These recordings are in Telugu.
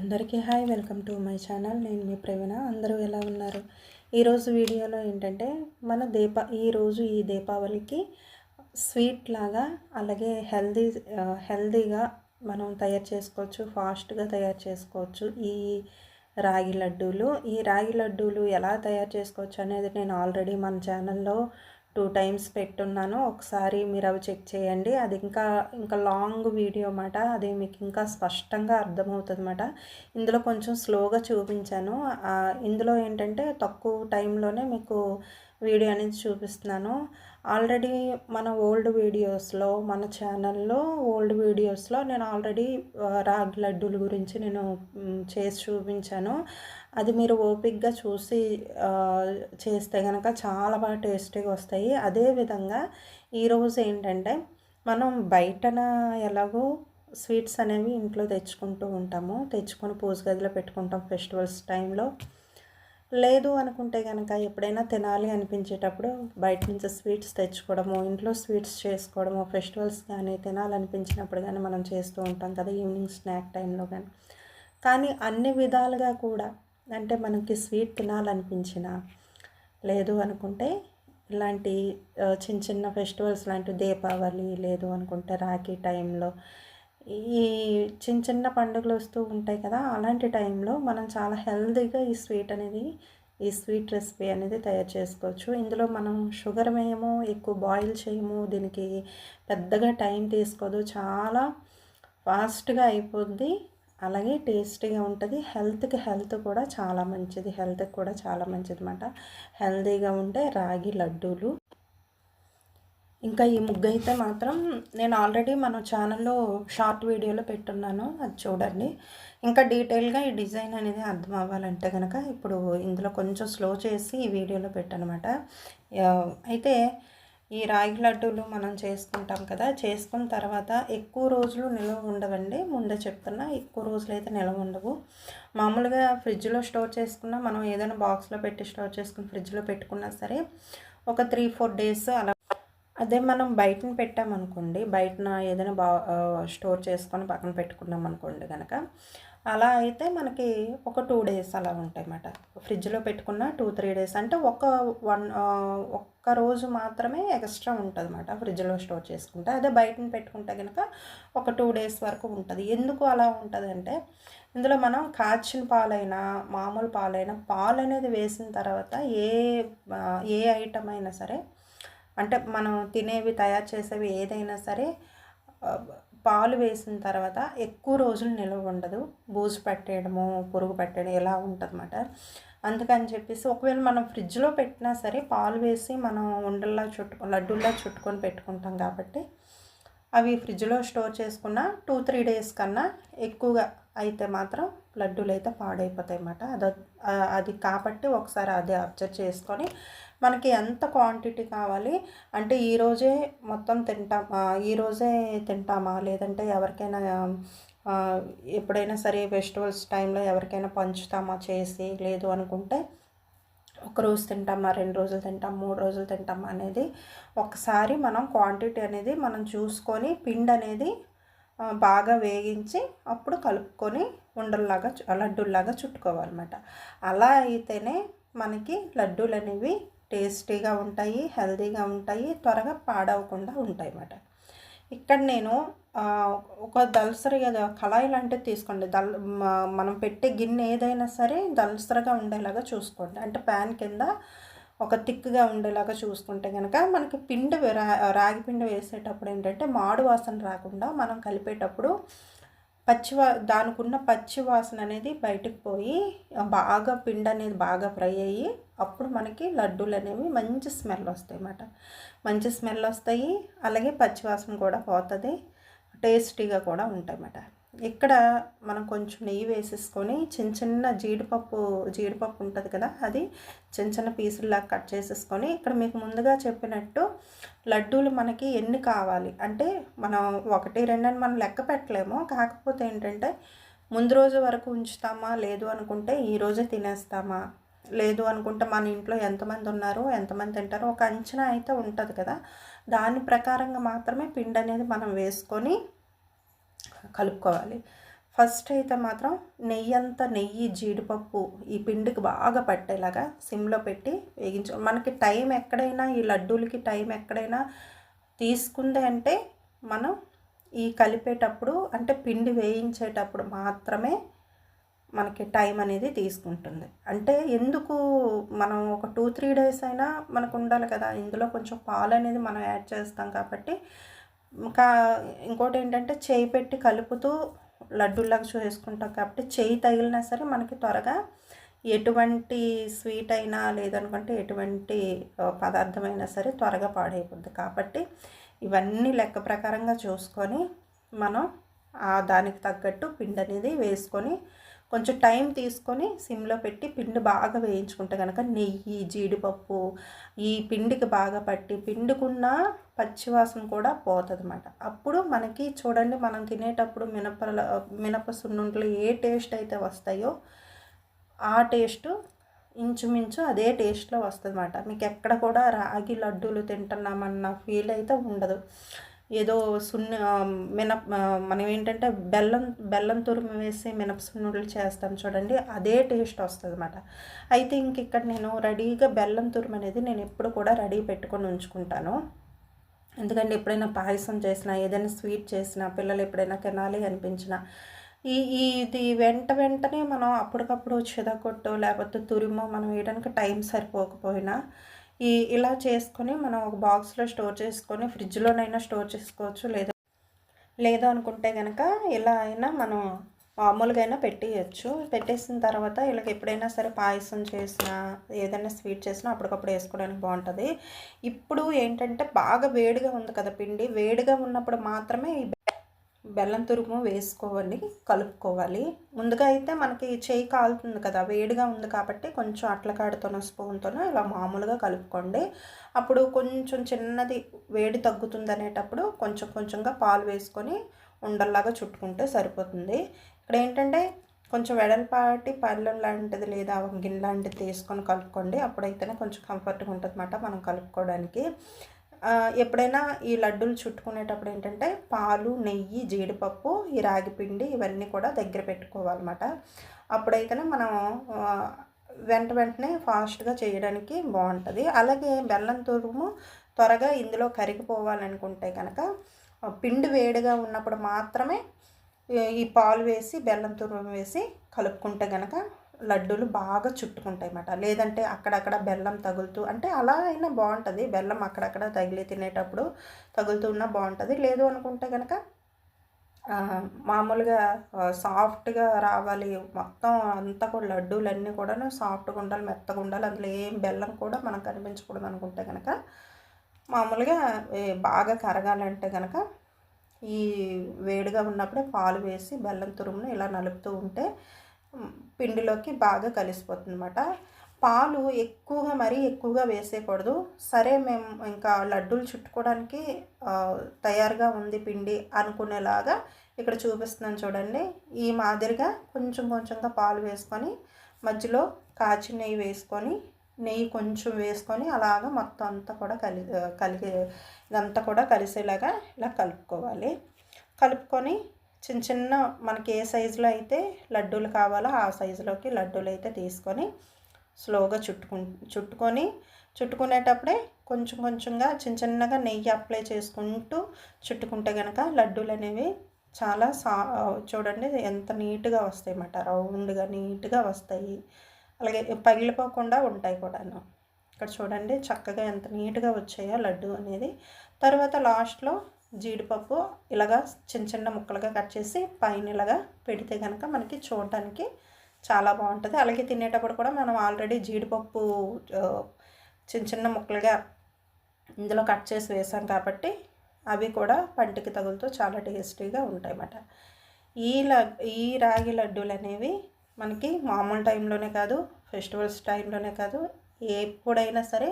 అందరికీ hi welcome to my channel. నేను మీ ప్రవీణ. అందరూ ఎలా ఉన్నారు? ఈరోజు వీడియోలో ఏంటంటే మన దీప ఈరోజు ఈ దీపావళికి స్వీట్ లాగా అలాగే హెల్దీ హెల్దీగా మనం తయారు చేసుకోవచ్చు ఫాస్ట్గా తయారు చేసుకోవచ్చు ఈ రాగి లడ్డూలు. ఈ రాగి లడ్డూలు ఎలా తయారు చేసుకోవచ్చు అనేది నేను ఆల్రెడీ మన ఛానల్లో టూ టైమ్స్ పెట్టున్నాను. ఒకసారి మీరు అవి చెక్ చేయండి. అది ఇంకా ఇంకా లాంగ్ వీడియో అన్నమాట. అది మీకు ఇంకా స్పష్టంగా అర్థమవుతుంది అన్నమాట ఇందులో కొంచెం స్లోగా చూపించాను. ఇందులో ఏంటంటే తక్కువ టైంలోనే మీకు వీడియో అనేది చూపిస్తున్నాను. ఆల్రెడీ మన ఓల్డ్ వీడియోస్లో మన ఛానల్లో ఓల్డ్ వీడియోస్లో నేను ఆల్రెడీ రాగి లడ్డూల గురించి నేను చేసి చూపించాను. అది మీరు ఓపిక్గా చూసి చేస్తే కనుక చాలా బాగా టేస్టీగా వస్తాయి. అదేవిధంగా ఈరోజు ఏంటంటే మనం బయటన ఎలాగో స్వీట్స్ అనేవి ఇంట్లో తెచ్చుకుంటూ ఉంటాము. తెచ్చుకొని పూజ గదిలో పెట్టుకుంటాం ఫెస్టివల్స్ టైంలో. లేదు అనుకుంటే కనుక ఎప్పుడైనా తినాలి అనిపించేటప్పుడు బయట నుంచి స్వీట్స్ తెచ్చుకోవడము ఇంట్లో స్వీట్స్ చేసుకోవడము ఫెస్టివల్స్ కానీ తినాలనిపించినప్పుడు కానీ మనం చేస్తూ ఉంటాం కదా ఈవినింగ్ స్నాక్ టైంలో కానీ. కానీ అన్ని విధాలుగా కూడా అంటే మనకి స్వీట్ తినాలనిపించిన లేదు అనుకుంటే ఇలాంటి చిన్న చిన్న ఫెస్టివల్స్ లాంటి దీపావళి లేదు అనుకుంటే రాఖీ టైంలో ఈ చిన్న చిన్న పండుగలు వస్తూ ఉంటాయి కదా అలాంటి టైంలో మనం చాలా హెల్తీగా ఈ స్వీట్ అనేది ఈ స్వీట్ రెసిపీ అనేది తయారు చేసుకోవచ్చు. ఇందులో మనం షుగర్ వేయము ఎక్కువ బాయిల్ చేయము దీనికి పెద్దగా టైం తీసుకోదు చాలా ఫాస్ట్గా అయిపోద్ది. అలాగే టేస్టీగా ఉంటుంది. హెల్త్కి హెల్త్ కూడా చాలా మంచిది. హెల్త్కి కూడా చాలా మంచిది అనమాట హెల్తీగా ఉంటే రాగి లడ్డూలు ఇంకా ఈ ముగ్గు అయితే మాత్రం నేను ఆల్రెడీ మన ఛానల్లో షార్ట్ వీడియోలో పెట్టున్నాను అది చూడండి. ఇంకా డీటెయిల్గా ఈ డిజైన్ అనేది అర్థం అవ్వాలంటే కనుక ఇప్పుడు ఇందులో కొంచెం స్లో చేసి ఈ వీడియోలో పెట్టనమాట. అయితే ఈ రాగి లడ్డూలు మనం చేసుకుంటాం కదా చేసుకున్న తర్వాత ఎక్కువ రోజులు నిల్వ ఉండవండి. ముందే చెప్తున్నా ఎక్కువ రోజులు అయితే నిల్వ ఉండవు. మామూలుగా ఫ్రిడ్జ్లో స్టోర్ చేసుకున్నా మనం ఏదైనా బాక్స్లో పెట్టి స్టోర్ చేసుకుని ఫ్రిడ్జ్లో పెట్టుకున్నా సరే ఒక త్రీ ఫోర్ డేస్ అలా అదే మనం బయటను పెట్టామనుకోండి బయటన ఏదైనా బా స్టోర్ చేసుకొని పక్కన పెట్టుకున్నాం అనుకోండి కనుక అలా అయితే మనకి ఒక టూ డేస్ అలా ఉంటాయి అన్నమాట ఫ్రిడ్జ్లో పెట్టుకున్న టూ త్రీ డేస్ అంటే ఒక వన్ ఒక్క రోజు మాత్రమే ఎక్స్ట్రా ఉంటుంది అన్నమాట ఫ్రిడ్జ్లో స్టోర్ చేసుకుంటే. అదే బయటను పెట్టుకుంటే కనుక ఒక టూ డేస్ వరకు ఉంటుంది. ఎందుకు అలా ఉంటుంది అంటే ఇందులో మనం కాచిన పాలైనా మామూలు పాలైనా పాలు అనేది వేసిన తర్వాత ఏ ఏ ఐటమ్ అయినా సరే అంటే మనం తినేవి తయారు చేసేవి ఏదైనా సరే పాలు వేసిన తర్వాత ఎక్కువ రోజులు నిల్వ ఉండదు. బూజు పెట్టేయడము పురుగు పెట్టడం ఇలా ఉంటుందన్నమాట. అందుకని చెప్పేసి ఒకవేళ మనం ఫ్రిడ్జ్లో పెట్టినా సరే పాలు వేసి మనం ఉండల్లా చుట్టుకు లడ్డూల్లా చుట్టుకొని పెట్టుకుంటాం కాబట్టి అవి ఫ్రిడ్జ్లో స్టోర్ చేసుకున్న టూ త్రీ డేస్ కన్నా ఎక్కువగా అయితే మాత్రం లడ్డూలు అయితే పాడైపోతాయి అన్నమాట అది అది కాబట్టి ఒకసారి అది అబ్జర్వ్ చేసుకొని మనకి ఎంత క్వాంటిటీ కావాలి? అంటే ఈరోజే మొత్తం తింటాం ఈరోజే తింటామా? లేదంటే ఎవరికైనా ఎప్పుడైనా సరే ఫెస్టివల్స్ టైంలో ఎవరికైనా పంచుతామా చేసి? లేదు అనుకుంటే ఒక రోజు తింటామా? రెండు రోజులు తింటాం మూడు రోజులు తింటామా? అనేది ఒకసారి మనం క్వాంటిటీ అనేది మనం చూసుకొని పిండి అనేది బాగా వేగించి అప్పుడు కలుపుకొని ఉండల్లాగా లడ్డూల్లాగా చుట్టుకోవాలన్నమాట. అలా అయితేనే మనకి లడ్డూలు అనేవి టేస్టీగా ఉంటాయి హెల్తీగా ఉంటాయి త్వరగా పాడవకుండా ఉంటాయి అన్నమాట ఇక్కడ నేను ఒక దల్సరి కళాయి లాంటిది తీసుకోండి. దల్ మనం పెట్టే గిన్నె ఏదైనా సరే దల్సరగా ఉండేలాగా చూసుకోండి. అంటే ప్యాన్ కింద ఒక థిక్గా ఉండేలాగా చూసుకుంటే కనుక మనకి పిండి రాగి పిండి వేసేటప్పుడు ఏంటంటే మాడు వాసన రాకుండా మనం కలిపేటప్పుడు పచ్చివా దానికి ఉన్న పచ్చి వాసన అనేది బయటకు పోయి బాగా పిండి అనేది బాగా ఫ్రై అయ్యి అప్పుడు మనకి లడ్డూలు అనేవి మంచి స్మెల్ వస్తాయి అన్నమాట. మంచి స్మెల్ వస్తాయి అలాగే పచ్చి వాసన కూడా పోతుంది టేస్టీగా కూడా ఉంటాయి అన్నమాట. ఇక్కడ మనం కొంచెం నెయ్యి వేసేసుకొని చిన్న చిన్న జీడిపప్పు జీడిపప్పు ఉంటుంది కదా అది చిన్న చిన్న పీసుల్లా కట్ చేసేసుకొని ఇక్కడ మీకు ముందుగా చెప్పినట్టు లడ్డూలు మనకి ఎన్ని కావాలి? అంటే మనం ఒకటి రెండని మనం లెక్క పెట్టలేము. కాకపోతే ఏంటంటే ముందు రోజు వరకు ఉంచుతామా? లేదు అనుకుంటే ఈరోజే తినేస్తామా? లేదు అనుకుంటే మన ఇంట్లో ఎంతమంది ఉన్నారో ఎంతమంది తింటారో? ఒక అంచనా అయితే ఉంటుంది కదా. దాని ప్రకారంగా మాత్రమే పిండి అనేది మనం వేసుకొని కలుపుకోవాలి. ఫస్ట్ అయితే మాత్రం నెయ్యి అంతా నెయ్యి జీడిపప్పు ఈ పిండికి బాగా పట్టేలాగా సిమ్లో పెట్టి వేగించు మనకి టైం ఎక్కడైనా ఈ లడ్డూలకి టైం ఎక్కడైనా తీసుకుంది అంటే మనం ఈ కలిపేటప్పుడు అంటే పిండి వేయించేటప్పుడు మాత్రమే మనకి టైం అనేది తీసుకుంటుంది. అంటే ఎందుకు మనం ఒక టూ త్రీ డేస్ అయినా మనకు ఉండాలి కదా ఇందులో కొంచెం పాలు అనేది మనం యాడ్ చేస్తాం కాబట్టి ఇంకా ఇంకోటి ఏంటంటే చేయి పెట్టి కలుపుతూ లడ్డూలాగా చేసుకుంటాం కాబట్టి చేయి తగిలినా సరే మనకి త్వరగా ఎటువంటి స్వీట్ అయినా లేదనుకుంటే ఎటువంటి పదార్థమైనా సరే త్వరగా పాడైపోద్ది. కాబట్టి ఇవన్నీ లెక్క ప్రకారంగా చూసుకొని మనం దానికి తగ్గట్టు పిండి అనేది వేసుకొని కొంచెం టైం తీసుకొని సిమ్లో పెట్టి పిండి బాగా వేయించుకుంటే కనుక నెయ్యి జీడిపప్పు ఈ పిండికి బాగా పట్టి పిండుకున్న పచ్చివాసన కూడా పోతుంది అనమాట అప్పుడు మనకి చూడండి మనం తినేటప్పుడు మినపల మినప సున్నుంటలు ఏ టేస్ట్ అయితే వస్తాయో ఆ టేస్ట్ ఇంచుమించు అదే టేస్ట్లో వస్తుంది అనమాట మీకు ఎక్కడ కూడా రాగి లడ్డూలు తింటున్నామన్న ఫీల్ అయితే ఉండదు. ఏదో సున్న మినప్ మనం ఏంటంటే బెల్లం బెల్లం తురుము వేసి మినప చేస్తాం చూడండి అదే టేస్ట్ వస్తుంది అనమాట అయితే ఇంక ఇక్కడ నేను రెడీగా బెల్లం తురుము అనేది నేను ఎప్పుడు కూడా రెడీ పెట్టుకొని ఉంచుకుంటాను. ఎందుకంటే ఎప్పుడైనా పాయసం చేసినా ఏదైనా స్వీట్ చేసినా పిల్లలు ఎప్పుడైనా తినాలి అనిపించినా ఈ ఇది వెంట వెంటనే మనం అప్పటికప్పుడు చిదకొట్టు లేకపోతే తురిమో మనం వేయడానికి టైం సరిపోకపోయినా ఈ ఇలా చేసుకొని మనం ఒక బాక్స్లో స్టోర్ చేసుకొని ఫ్రిడ్జ్లోనైనా స్టోర్ చేసుకోవచ్చు. లేదా లేదు అనుకుంటే కనుక ఇలా అయినా మనం మామూలుగా అయినా పెట్టేయచ్చు. పెట్టేసిన తర్వాత ఇలాగ ఎప్పుడైనా సరే పాయసం చేసినా ఏదైనా స్వీట్ చేసినా అప్పటికప్పుడు వేసుకోవడానికి బాగుంటుంది. ఇప్పుడు ఏంటంటే బాగా వేడిగా ఉంది కదా పిండి. వేడిగా ఉన్నప్పుడు మాత్రమే ఈ బెల్లం తురుము వేసుకోవాలి కలుపుకోవాలి. ముందుగా అయితే మనకి చేయి కాలుతుంది కదా వేడిగా ఉంది కాబట్టి కొంచెం అట్లకాడతోనో స్పూన్తోనో ఇలా మామూలుగా కలుపుకోండి. అప్పుడు కొంచెం చిన్నది వేడి తగ్గుతుంది అనేటప్పుడు కొంచెం కొంచెంగా పాలు వేసుకొని ఉండల్లాగా చుట్టుకుంటే సరిపోతుంది. ఇక్కడ ఏంటంటే కొంచెం వెడల్పాటి పళ్ళెం లాంటిది లేదా గిన్నె లాంటిది తీసుకొని కలుపుకోండి. అప్పుడైతేనే కొంచెం కంఫర్ట్గా ఉంటుంది మనం కలుపుకోవడానికి. ఎప్పుడైనా ఈ లడ్డూలు చుట్టుకునేటప్పుడు ఏంటంటే పాలు నెయ్యి జీడిపప్పు ఈ రాగి పిండి ఇవన్నీ కూడా దగ్గర పెట్టుకోవాలన్నమాట. అప్పుడైతేనే మనం వెంట వెంటనే ఫాస్ట్గా చేయడానికి బాగుంటుంది. అలాగే బెల్లం తురుము త్వరగా ఇందులో కరిగిపోవాలనుకుంటే కనుక పిండి వేడిగా ఉన్నప్పుడు మాత్రమే ఈ పాలు వేసి బెల్లం తురుము వేసి కలుపుకుంటే కనుక లడ్డూలు బాగా చుట్టుకుంటాయి అన్నమాట లేదంటే అక్కడక్కడ బెల్లం తగులుతూ అంటే అలా అయినా బాగుంటుంది. బెల్లం అక్కడక్కడ తగిలి తినేటప్పుడు తగులుతూ ఉన్నా బాగుంటుంది. లేదు అనుకుంటే కనుక మామూలుగా సాఫ్ట్గా రావాలి. మొత్తం అంతా కూడా లడ్డూలన్నీ కూడా సాఫ్ట్గా ఉండాలి మెత్తగా ఉండాలి అందులో ఏం బెల్లం కూడా మనకు కనిపించకూడదు అనుకుంటే కనుక మామూలుగా బాగా కరగాలంటే కనుక ఈ వేడిగా ఉన్నప్పుడే పాలు వేసి బెల్లం తురుమును ఇలా నలుపుతూ ఉంటే పిండిలోకి బాగా కలిసిపోతుంది అనమాట పాలు ఎక్కువగా మరీ ఎక్కువగా వేసేయకూడదు. సరే మేము ఇంకా లడ్డూలు చుట్టుకోవడానికి తయారుగా ఉంది పిండి అనుకునేలాగా ఇక్కడ చూపిస్తున్నాను చూడండి. ఈ మాదిరిగా కొంచెం కొంచెంగా పాలు వేసుకొని మధ్యలో కాచి నెయ్యి వేసుకొని నెయ్యి కొంచెం వేసుకొని అలాగా మొత్తం అంతా కూడా కలి కలిగి ఇదంతా కూడా కలిసేలాగా ఇలా కలుపుకోవాలి. కలుపుకొని చిన్న చిన్న మనకి ఏ సైజులో అయితే లడ్డూలు కావాలో ఆ సైజులోకి లడ్డూలు అయితే తీసుకొని స్లోగా చుట్టుకు చుట్టుకొని చుట్టుకునేటప్పుడే కొంచెం కొంచెంగా చిన్న చిన్నగా నెయ్యి అప్లై చేసుకుంటూ చుట్టుకుంటే కనుక లడ్డూలు అనేవి చాలా సా చూడండి ఎంత నీట్గా వస్తాయి అన్నమాట. రౌండ్గా నీట్గా వస్తాయి. అలాగే పగిలిపోకుండా ఉంటాయి కూడాను. ఇక్కడ చూడండి చక్కగా ఎంత నీట్గా వచ్చాయో లడ్డు అనేది. తర్వాత లాస్ట్లో జీడిపప్పు ఇలాగా చిన్న చిన్న ముక్కలుగా కట్ చేసి పైన ఇలాగా పెడితే కనుక మనకి చూడటానికి చాలా బాగుంటుంది. అలాగే తినేటప్పుడు కూడా మనం ఆల్రెడీ జీడిపప్పు చిన్న చిన్న ముక్కలుగా ఇందులో కట్ చేసి వేసాం కాబట్టి అవి కూడా పంటికి తగులుతూ చాలా టేస్టీగా ఉంటాయి అన్నమాట ఈ ఈ రాగి లడ్డూలు అనేవి మనకి మామూలు టైంలోనే కాదు ఫెస్టివల్స్ టైంలోనే కాదు ఎప్పుడైనా సరే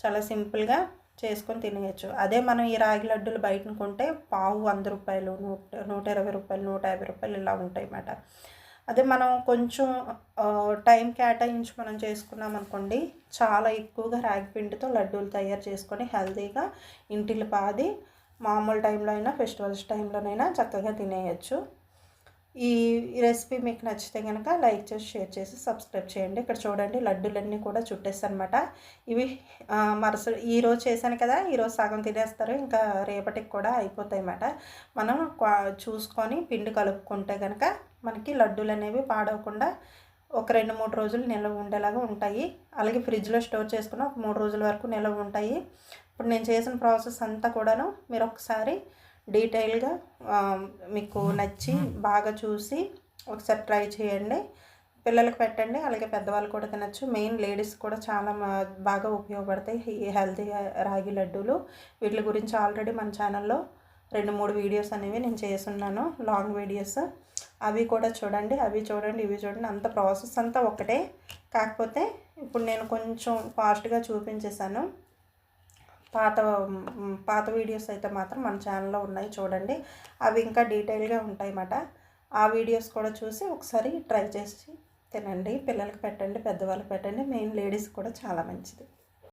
చాలా సింపుల్గా చేసుకొని తినేయచ్చు. అదే మనం ఈ రాగి లడ్డూలు బయటను కొంటే పావు వంద రూపాయలు నూట నూట ఇరవై రూపాయలు నూట యాభై రూపాయలు ఇలా ఉంటాయి అన్నమాట అదే మనం కొంచెం టైం కేటాయించి మనం చేసుకున్నాం అనుకోండి చాలా ఎక్కువగా రాగి పిండితో లడ్డూలు తయారు చేసుకొని హెల్తీగా ఇంటిలో పాది మామూలు టైంలో అయినా ఫెస్టివల్స్ టైంలోనైనా చక్కగా తినేయచ్చు. ఈ రెసిపీ మీకు నచ్చితే కనుక లైక్ చేసి షేర్ చేసి సబ్స్క్రైబ్ చేయండి. ఇక్కడ చూడండి లడ్డూలన్నీ కూడా చుట్టేస్తానమాట ఇవి మరుసటి ఈరోజు చేశాను కదా ఈరోజు సగం తినేస్తారు. ఇంకా రేపటికి కూడా అయిపోతాయి అన్నమాట మనం చూసుకొని పిండి కలుపుకుంటే కనుక మనకి లడ్డూలు అనేవి పాడవకుండా ఒక రెండు మూడు రోజులు నిల్వ ఉండేలాగా ఉంటాయి. అలాగే ఫ్రిడ్జ్లో స్టోర్ చేసుకున్న ఒక మూడు రోజుల వరకు నిల్వ ఉంటాయి. ఇప్పుడు నేను చేసిన ప్రాసెస్ అంతా కూడాను మీరు ఒకసారి డీటెయిల్గా మీకు నచ్చి బాగా చూసి ఒకసారి ట్రై చేయండి. పిల్లలకు పెట్టండి అలాగే పెద్దవాళ్ళు కూడా తినచ్చు. మెయిన్ లేడీస్ కూడా చాలా బాగా ఉపయోగపడతాయి ఈ హెల్తీ రాగి లడ్డూలు. వీటి గురించి ఆల్రెడీ మన ఛానల్లో రెండు మూడు వీడియోస్ అనేవి నేను చేస్తున్నాను లాంగ్ వీడియోస్. అవి కూడా చూడండి అవి చూడండి ఇవి చూడండి. అంత ప్రాసెస్ అంతా ఒకటే కాకపోతే ఇప్పుడు నేను కొంచెం ఫాస్ట్గా చూపించేశాను. పాత పాత వీడియోస్ అయితే మాత్రం మన ఛానల్లో ఉన్నాయి చూడండి. అవి ఇంకా డీటెయిల్గా ఉంటాయి అన్నమాట ఆ వీడియోస్ కూడా చూసి ఒకసారి ట్రై చేసి తినండి. పిల్లలకి పెట్టండి పెద్దవాళ్ళకి పెట్టండి. మెయిన్ లేడీస్ కూడా చాలా మంచిది.